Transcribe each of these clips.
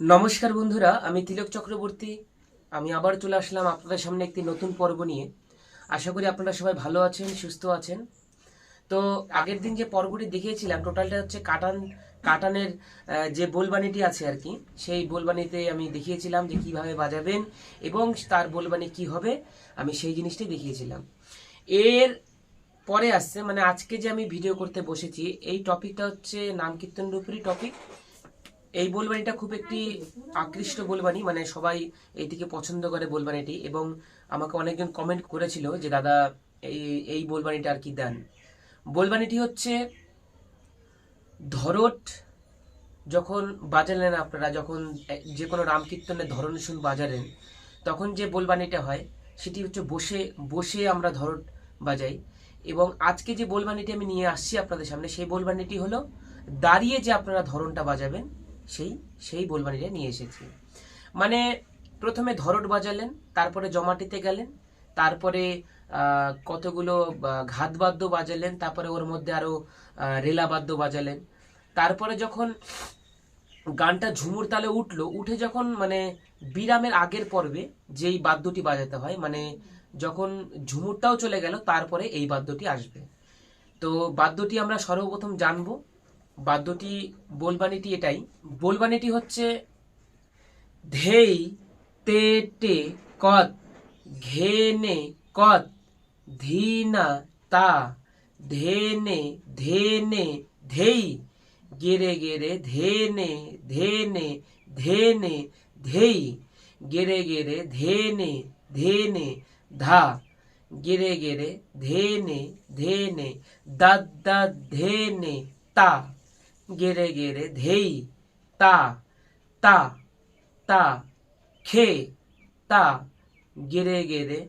নমস্কার বন্ধুরা, আমি তিলক চক্রবর্তী। আমি আবার চলে আসলাম আপনাদের সামনে একটি নতুন পর্ব নিয়ে। আশা করি আপনারা সবাই ভালো আছেন, সুস্থ আছেন। তো আগের দিন যে পর্বটি দেখিয়েছিলাম, টোটালটা হচ্ছে কাটান, কাটানের যে বোলবানিটি আছে আর কি, সেই বোলবানিতে আমি দেখিয়েছিলাম যে কীভাবে বাজাবেন এবং তার বোলবানি কি হবে, আমি সেই জিনিসটি দেখিয়েছিলাম। এর পরে আসছে মানে আজকে যে আমি ভিডিও করতে বসেছি, এই টপিকটা হচ্ছে নাম কীর্তনের উপরই টপিক এই বোলবানিটা খুব একটি আকৃষ্ট বোলবানি মানে সবাই এইটিকে পছন্দ করে বোলবানিটি এবং আমাকে অনেকজন কমেন্ট করেছিল যে, দাদা, এই এই বোলবানিটা আর কি দেন? বোলবানিটি হচ্ছে ধরট যখন বাজালেন আপনারা, যখন যে কোনো রামকীর্তনের ধরন শুন বাজালেন, তখন যে বোলবানিটা হয়, সেটি হচ্ছে বসে বসে আমরা ধরট বাজাই এবং আজকে যে বোলবানিটি আমি নিয়ে আসছি আপনাদের সামনে, সেই বোলবানিটি হলো দাঁড়িয়ে যে আপনারা ধরনটা বাজাবেন সেই সেই বোলবানিটা নিয়ে এসেছি। মানে প্রথমে ধরট বাজালেন, তারপরে জমাটিতে গেলেন, তারপরে কতগুলো ঘাতবাদ্য বাজালেন, তারপরে ওর মধ্যে আরও রেলাবাদ্য বাজালেন। তারপরে যখন গানটা ঝুমুর তালে উঠল, উঠে যখন মানে বিরামের আগের পর্বে যেই বাদ্যটি বাজাতে হয় মানে যখন ঝুমুরটাও চলে গেল, তারপরে এই বাদ্যটি আসবে। তো বাদ্যটি আমরা সর্বপ্রথম জানব বাদ্যটি বোলবানিটি এটাই। বোলবানিটি হচ্ছে, ধেই, তে টে কত, ঘেনে, কত, ধীনা, তা, ধেনে ধেনে, ধেই, গেরে গেরে, ধেনে ধেনে ধেনে, ধেই, গেরে গেরে, ধেনে ধেনে, ধা, গেরে গেরে, ধেনে ধেনে দাদ, ধেনে, তা। গেরে গেরে ধেই, তা তা তা, খে, তা, গেরে গেরে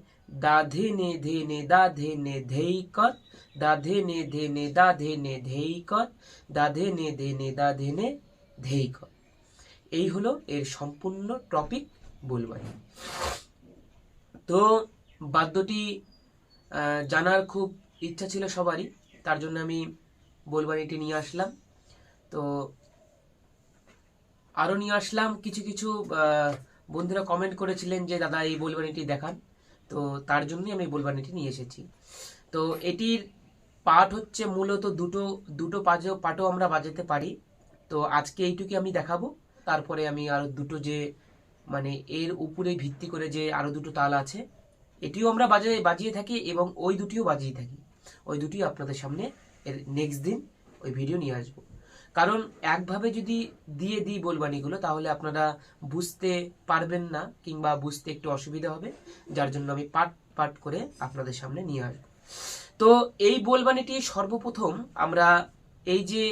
দাধে নে ধেনে দাধে নে ধেই কত দাধে নে ধেনে দাধে নে ধেই কত দাধে নে ধেনে দাধে নে ধেই কত এই হলো এর সম্পূর্ণ টপিক বলবানি তো বাদ্যটি জানার খুব ইচ্ছা ছিল সবারই, তার জন্য আমি বোলবানিটি নিয়ে আসলাম। তো আরও নিয়ে আসলাম। কিছু কিছু বন্ধুরা কমেন্ট করেছিলেন যে, দাদা, এই বোলবানিটি দেখান। তো তার জন্যই আমি বোলবানিটি নিয়ে এসেছি। তো এটির পার্ট হচ্ছে মূলত দুটো দুটো পাজো পাটও আমরা বাজাতে পারি। তো আজকে এইটুকুই আমি দেখাবো। তারপরে আমি আরও দুটো যে মানে এর উপরে ভিত্তি করে যে আরও দুটো তাল আছে, এটিও আমরা বাজিয়ে বাজিয়ে থাকি এবং ওই দুটিও বাজিয়ে থাকি। ওই দুটিও আপনাদের সামনে এর নেক্সট দিন ওই ভিডিও নিয়ে আসব। কারণ একভাবে যদি দিয়ে দিই বলবানিগুলো তাহলে আপনারা বুঝতে পারবেন না কিংবা বুঝতে একটু অসুবিধা হবে, যার জন্য আমি পার্ট পার্ট করে আপনাদের সামনে নিয়ে আসব। তো এই বলবানিটি সর্বপ্রথম আমরা এই যে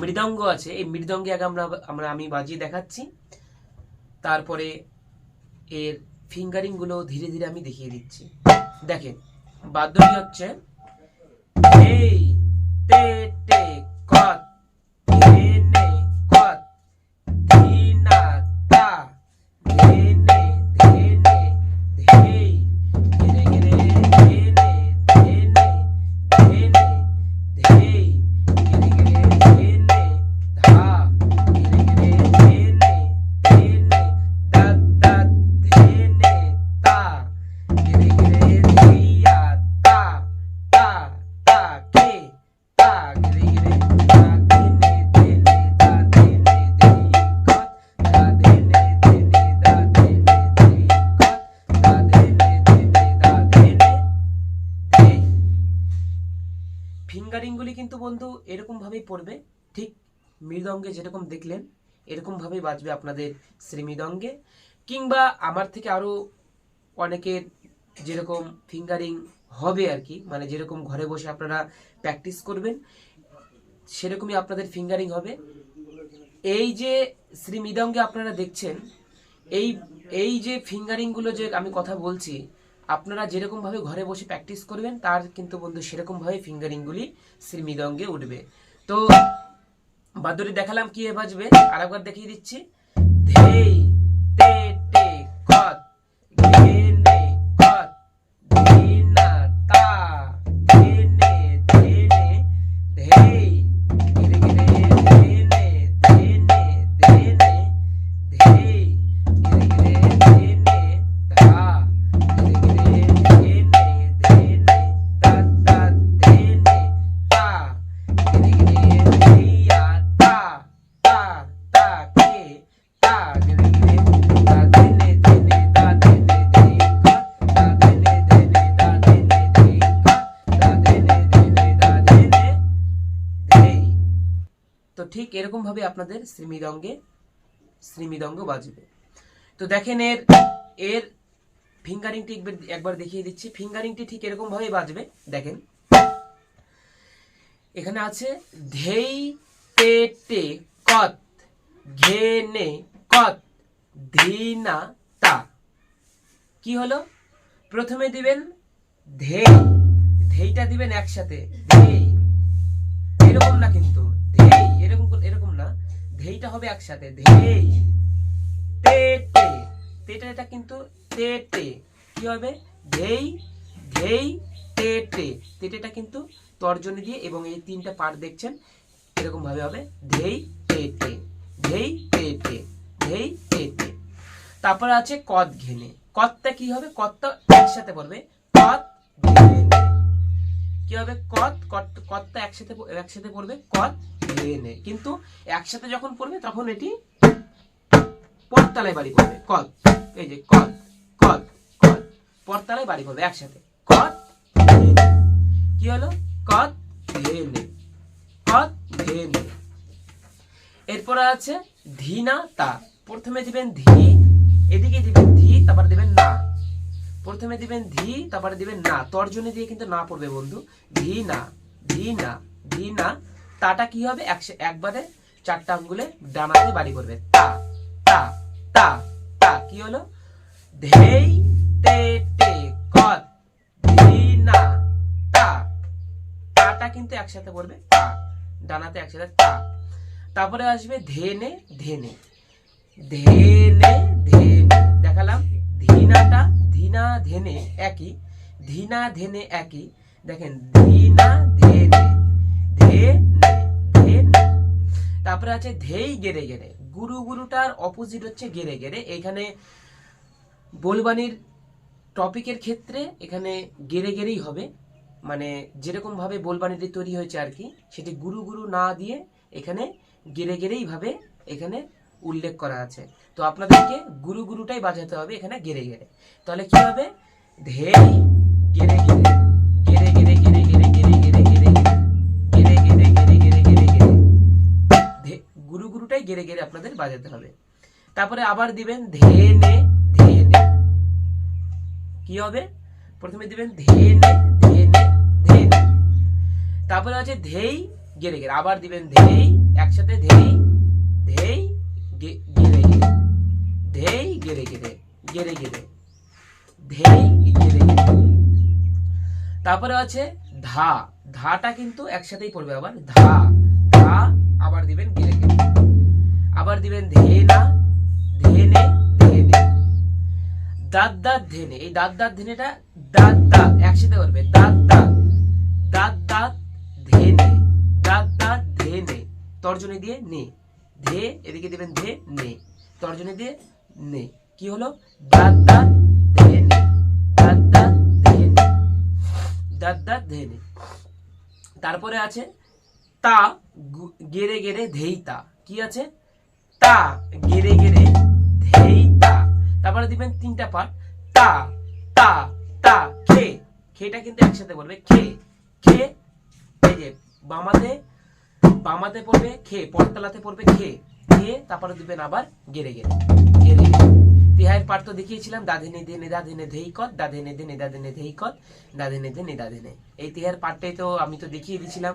মৃদঙ্গ আছে, এই মৃদঙ্গে আগে আমরা আমরা আমি বাজিয়ে দেখাচ্ছি। তারপরে এর ফিঙ্গারিংগুলো ধীরে ধীরে আমি দেখিয়ে দিচ্ছি। দেখেন বাদ্যটি হচ্ছে, এই, তে পড়বে, ঠিক মৃদঙ্গে যেরকম দেখলেন এরকম ভাবেই বাজবে আপনাদের শ্রীমৃদঙ্গে। কিংবা আমার থেকে আরও অনেকের যেরকম ফিঙ্গারিং হবে আর কি মানে যেরকম ঘরে বসে আপনারা প্র্যাকটিস করবেন, সেরকমই আপনাদের ফিঙ্গারিং হবে। এই যে শ্রী মৃদঙ্গে আপনারা দেখছেন, এই এই যে ফিঙ্গারিংগুলো যে আমি কথা বলছি, আপনারা যেরকম ভাবে ঘরে বসে প্র্যাকটিস করবেন, তার কিন্তু বন্ধু সেরকম ভাবে ফিঙ্গারিং গুলি শ্রী মৃদঙ্গে উঠবে। তো বাদুরি দেখালাম কি বাজবে? আরেকবার দেখিয়ে দিচ্ছি। ধে তে টে কত এরকম ভাবে আপনাদের শ্রীমৃদঙ্গে, শ্রীমৃদঙ্গ বাজবে। তো দেখেন এর এর ফিঙ্গারিংটি একবার দেখিয়ে দিচ্ছি। ফিঙ্গারিংটি ঠিক এরকম ভাবে বাজবে, দেখেন। এখানে আছে, ধেই তে টে কত, ঘে নে কত ধিনা তা। কি হলো? প্রথমে দিবেন ধেই, ধেইটা দিবেন একসাথে, ধেই। এরকম না কিন্তু। ধেইটা হবে একসাথে, ধেই। তে টে তেটা এটা কিন্তু তে টে কি হবে? ধেই ধেই, তে টে তেটেটা কিন্তু তর্জনী দিয়ে এবং এই তিনটা পার্ট দেখছেন, এরকম ভাবে হবে। ধেই টে টে ধেই টে টে ধেই টে টে তারপর আছে কদ ঘেনে। কদটা কি হবে? কদটা একসাথে পড়বে। কদ ঘেনে। কি হবে? কদ কদটা একসাথে একসাথে পড়বে কদ ঘেনে কিন্তু একসাথে যখন পড়বে, তখন এটি পরতলায় বাড়ি পড়বে। কদ। এই যে কদ কদ কদ। পরতলায় বাড়ি পড়বে একসাথে। ঘেনে। কি হলো? কদ ঘেনে এরপরে আছে ধীনা তা। প্রথমে দিবেন ধি, এদিকে দিবেন ধি, তারপরে দিবেন না। প্রথমে দিবেন ধি, তারপরে দিবেন না। তর্জনী দিয়ে কিন্তু না পড়বে বন্ধু। ধি না ধি না ধি না তাটা কি হবে? একবারে চারটা আঙ্গুলে ডানাতে বাড়ি করবে। তা তা তা তা, কি হলো? ধেই, তে টে কত না, তা। তাটা কিন্তু একসাথে পড়বে তা, ডানাতে একসাথে তা। তারপরে আসবে ধেনে ধেনে। ধেনে ধেনে, দেখালাম। ধীনাটা, ধীনা, ধেনে, একই। ধীনা, ধেনে, একই। দেখেন, ধীনা, ধেনে। ধে তারপরে আছে ধেই গেরে গেরে গুরু গুরুটার অপোজিট হচ্ছে গেরে গেরে এখানে বলবানির টপিকের ক্ষেত্রে এখানে গেরে গেরেই হবে। মানে যেরকম ভাবে বলবানিটি তৈরি হয়েছে আর কি, সেটি গুরু গুরু না দিয়ে এখানে গেরে গেরেই ভাবে এখানে উল্লেখ করা আছে। তো আপনাদেরকে গুরু গুরুটাই বাজাতে হবে এখানে গেরে গেরে তাহলে কি হবে? ধেই গেরে গেরে গেড়ে গেড়ে আপনাদের বাজাতে হবে। তারপরে আবার দিবেন ধেনে ধেনে। কি হবে? প্রথমে দিবেন ধেনে ধেনে ধেনে। তারপরে আছে ধেই, গেড়ে গেড়ে। আবার দিবেন ধেই, একসাথে ধেই ধেই গেড়ে গেড়ে। ধেই, গেড়ে গেড়ে গেড়ে গেড়ে। ধেই, গেড়ে গেড়ে। তারপরে আছে ধা। ধাটা কিন্তু একসাথেই পড়বে আবার। ধা ধা, আবার দিবেন গেড়ে গেড়ে। আবার দিবেন ধেনা ধেনে ধেনে দাঁত দাঁত ধেনে এই দাঁত দাঁত ধেনেটা দাঁত দাঁত একসাথে করবে দাঁত দাঁত দাঁত দাঁত ধেনে দাঁত দাঁত ধেনে তর্জনী দিয়ে নে ধে এদিকে দিবেন ধে নে তর্জনী দিয়ে নে কি হলো দাঁত দাঁত ধেনে দাঁত দাঁত ধেনে দাঁত দাঁত ধেনে তারপরে আছে তা গু- গেরে গেরে ধেইতা কি আছে তা গেরে গেরে ধেইতা তারপরে দিবেন তিনটা পার্ট তা তা তা, খে। খেটা কিন্তু একসাথে বলবে। খে খে, এই যে বামাতে বামাতে পড়বে খে, পরতলাতে পড়বে খে। খে তারপরে দিবেন আবার গেরে গেরে গেরে তিহাইয়ের পার্ট তো দেখিয়েছিলাম দাধিনে ধেনে দাধিনে ধেই কত দাধিনে ধেনে দাধিনে ধেই কত দাধিনে ধেনে দাধিনে এই তিহাইয়ের পার্টটাই তো আমি তো দেখিয়ে দিয়েছিলাম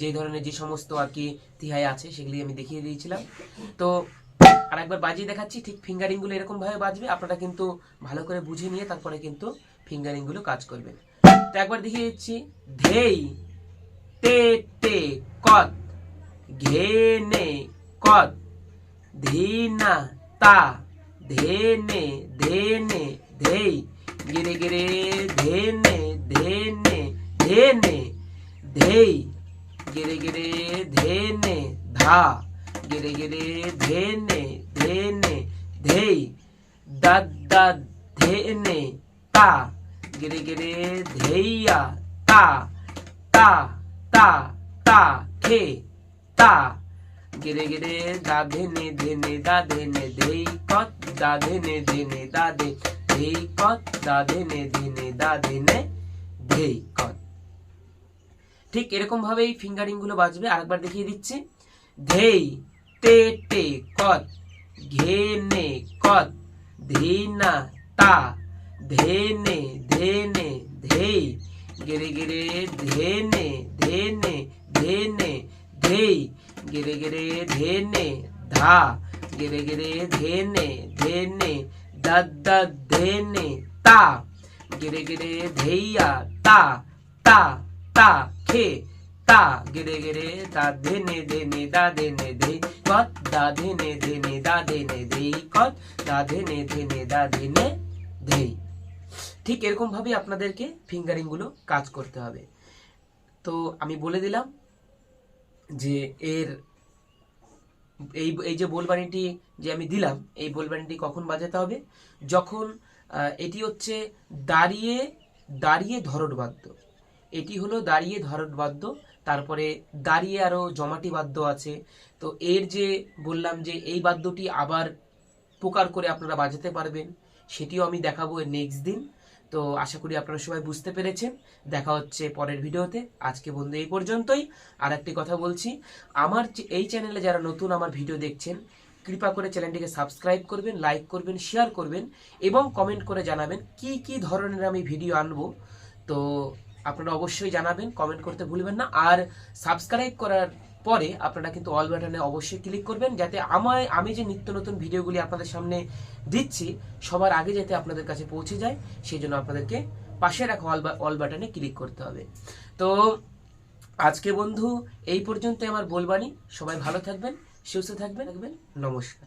যে ধরনের যে সমস্ত আর কি তিহাই আছে, সেগুলি আমি দেখিয়ে দিয়েছিলাম। তো আর একবার বাজিয়ে দেখাচ্ছি, ঠিক ফিঙ্গারিংগুলো এরকম ভাবে বাজবে, আপনারা কিন্তু ভালো করে বুঝে নিয়ে তারপরে কিন্তু ফিঙ্গারিংগুলো কাজ করবেন। তো একবার দেখিয়ে দিচ্ছি, ধেই, তে তে, কত ঘেনে কত ধীনা তা, ধে, নে ধে, নে, ধেই, গিরে গিরে, ধে, নে ধে নে ধে, নে, ধেই गिरे गिरे धेने, धा। गिरे गिरे धेने धेने धे धेने, ता। गिरे गिरे धेया ता। ता ता ता, खे, ता। गिरे गिरे दाधे ने धेने दाधे ने धे कत दाधे ने धेने दाधे धे कत दाधे ने धेने दाधे ने धे कत। ঠিক এরকমভাবে এই ফিঙ্গারিংগুলো বাজবে, আরেকবার দেখিয়ে দিচ্ছি। ধেই, তে টে কদ ঘে, নে কদ ধেনা তা, ধে, নে ধে, নে, ধেই গেরে গেরে ধে, নে ধে নে ধে, নে, ধেই গেরে গেরে ধে, নে, ধা গেরে গেরে ধে, নে ধে, নে দাদা ধে, নে, তা গেরে গেরে ধেইয়া, তা তা তা, খে, তা গেরে গেরে দা ধেনে ধেনে দা ধেনে ধে কত, দা ধেনে ধেনে দা ধেনে ধে কত, দা ধেনে ধেনে দা ধেনে ধেই ঠিক এরকম ভাবে আপনাদেরকে ফিঙ্গারিংগুলো কাজ করতে হবে। তো আমি বলে দিলাম যে এর এই এই যে বোলবাণীটি যে আমি দিলাম, এই বোলবাণীটি কখন বাজাতে হবে? যখন এটি হচ্ছে দাঁড়িয়ে দাঁড়িয়ে ধরট বাদ্য। এটি হলো দাঁড়িয়ে ধরট বাদ্য, তারপরে দাঁড়িয়ে আরও জমাটি বাদ্য আছে। তো এর যে বললাম যে এই বাদ্যটি আবার প্রকার করে আপনারা বাজাতে পারবেন, সেটিও আমি দেখাবো নেক্সট দিন। তো আশা করি আপনারা সবাই বুঝতে পেরেছেন। দেখা হচ্ছে পরের ভিডিওতে। আজকে বন্ধু এই পর্যন্তই। আর একটি কথা বলছি, আমার এই চ্যানেলে যারা নতুন আমার ভিডিও দেখছেন, কৃপা করে চ্যানেলটিকে সাবস্ক্রাইব করবেন লাইক করবেন শেয়ার করবেন এবং কমেন্ট করে জানাবেন কি কি ধরনের আমি ভিডিও আনব। তো আপনারা অবশ্যই জানাবেন কমেন্ট করতে ভুলবেন না। আর সাবস্ক্রাইব করার পরে আপনারা কিন্তু অল বাটনে অবশ্যই ক্লিক করবেন, যাতে আমায় আমি যে নিত্য নতুন ভিডিওগুলি আপনাদের সামনে দিচ্ছি, সবার আগে যাতে আপনাদের কাছে পৌঁছে যায়, সেই জন্য আপনাদেরকে পাশে রাখা অল অল বাটনে ক্লিক করতে হবে। তো, আজকে বন্ধু, এই পর্যন্ত আমার বলবানি সবাই ভালো থাকবেন, সুস্থ থাকবেন। থাকবেন। নমস্কার।